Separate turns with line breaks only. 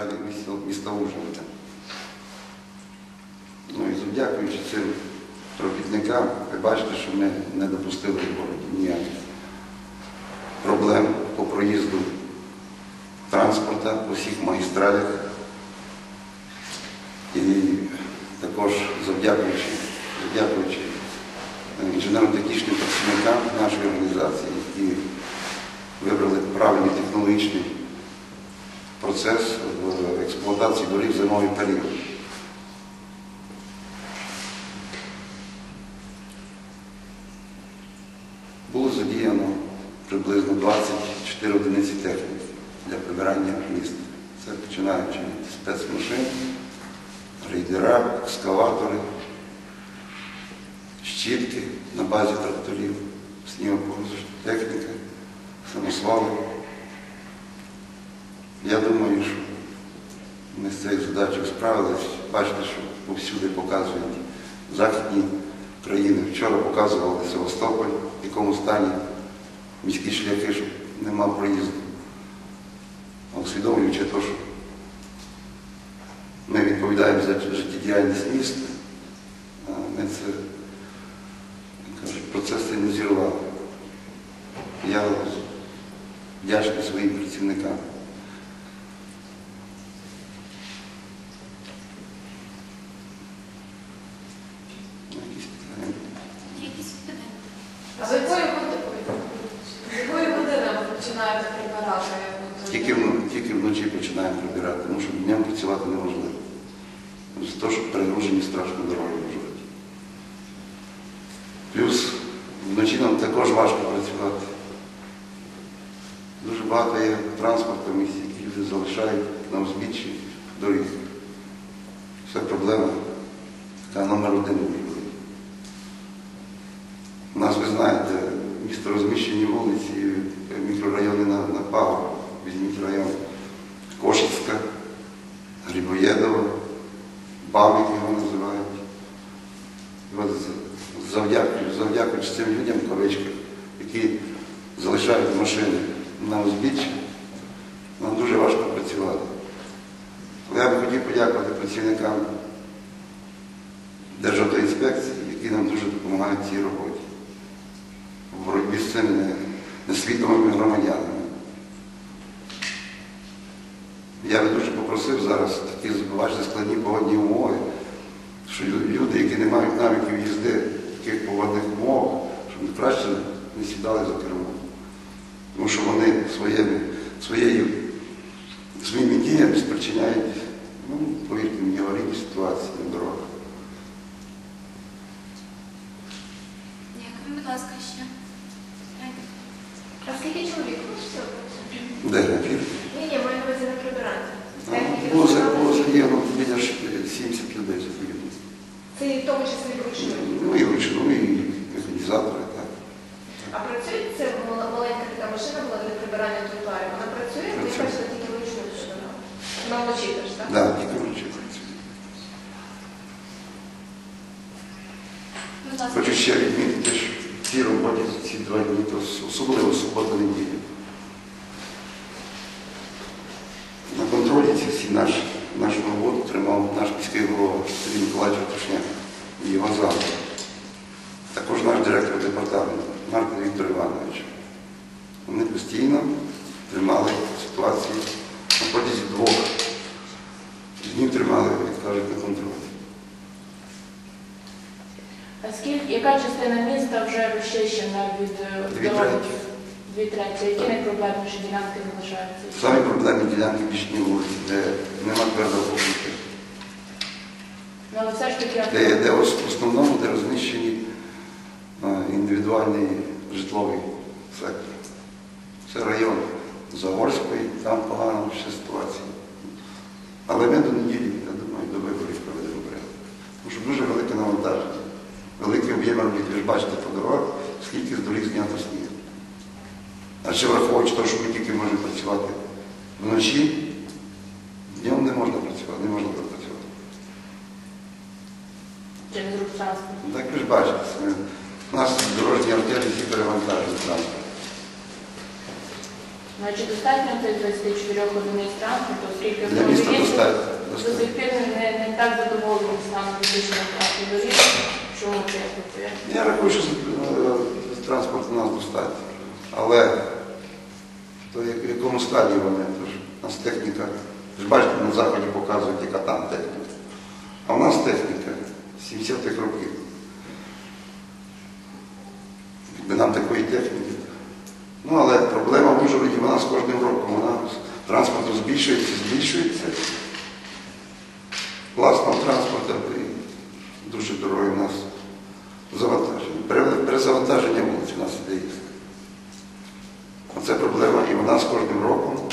міста, міста Ужгорода. Ну і завдякуючи цим робітникам, ви бачите, що ми не допустили ніяких проблем по проїзду транспорта по всіх магістралях. І також завдякуючи, завдякуючи е, інженерно-технічним працівникам нашої організації, які вибрали правильний технологічний процес експлуатації доріг в зимовий період. Було задіяно приблизно 24 одиниці техніки для прибирання міста. Це починаючи від спецмашин, рейдера, екскаватори, щітки на базі тракторів, снігопорозочна техніка, самосвали. Я думаю, що ми з цією задачею справились. Бачите, що повсюди показують західні країни. Вчора показували Севастополь, в якому стані міські шляхи, щоб нема проїзду. А Усвідомлюючи те, що ми відповідаємо за життєдіяльність міста, ми це кажуть, процес цей не зірвали. Я вдячний своїм працівникам.
А з якої години? Години ви починаєте прибирати?
Тільки, тільки вночі починаємо прибирати, тому що днем працювати неможливо. З того, що перегружені страшно дороги в Ужгороді. Плюс вночі нам також важко працювати. Дуже багато є транспорту в місті, які люди залишають на узбіччі доріг. Це проблема така номер один в Ужгороді. У нас, ви знаєте, місто розміщені вулиці, мікрорайони на, на Павло, візьміть район Кошицька, Грибоєдова, Бабик його називають. От завдякуючи, цим людям кавичках, які залишають машини на узбіччі, нам дуже важко працювати. Але я би хотів подякувати працівникам Державтоінспекції, які нам дуже допомагають в цій роботі цими не- несвідомими громадянами. Я би дуже попросив зараз такі бачите, складні погодні умови, що люди, які не мають навиків їзди таких погодних умовах, щоб краще не сідали за кермо. Тому що вони своїми, своєю, своїми діями спричиняють, ну, повірте мені, аварійні ситуації на дорогах.
Дякую, будь ласка, ще.
Скільки чоловік всього?
Де на?
Ні, ні, маю на увазі на прибирання. Техніки
Було, за-
працювали?
було задіяно біля ж 70 людей задіяно.
Це і в тому числі вручну.
Ну і вручну, і механізатори, так.
А працює це мала- маленька така машина була для прибирання тротуарів? Вона працює? Ви
Працює.
бачите тільки вручну, що вона? Вночі теж, так?
Да, тільки вручну працює.
Будь ласка.
Хочу ще відмітити, що цій роботі ці два дні, то особливо субота-неділя. На контролі ці всі наш, нашу роботу тримав наш міський голова Сергій Миколаївич Ратушняк і його зал. Також наш директор департаменту Марко Віктор Іванович. Вони постійно тримали ситуацію на протязі двох днів тримали, як кажуть, на контролі.
А скільки, яка частина міста вже розчищена від е,
Дві
дороги?
треті.
Дві треті. Які найпроблемніші ділянки залишаються?
Самі проблемні ділянки бічні вулиці, де нема твердого покриття.
Ну, але все ж таки
Де, де ос- в основному, де розміщені е, індивідуальний житловий сектор. Це район Загорської, там погана ще ситуація. Але ми до неділі, я думаю, до виборів проведемо порядок. Тому що дуже велике навантаження. Великий об'єм робіт. Ви ж бачите по дорогах, скільки з доріг знято сніг. А ще враховуючи те, що ми тільки можемо працювати вночі, днем не можна працювати, не можна працювати.
через рух транспорту.
Ну, Так ви ж бачите, у нас дорожні артерії всі перевантажені транспорт.
Значить, достатньо цих 24 одиниць транспорту, оскільки
Для міста достатньо.
до
достатньо.
сих пір не, не так задоволені станом фізичної транспорту доріг. Чому це я?
Рахую, що е, транспорт у нас достатньо. Але то в якому стані вони? У нас техніка. Ви ж бачите, на заході показують, яка там техніка. А у нас техніка 70-х років. Якби нам такої техніки. Ну, але проблема в Ужгороді, вона з кожним роком, вона з транспорту збільшується, збільшується. завантаження. Перезавантаження вулиць у нас іде. Це проблема і в нас кожним роком.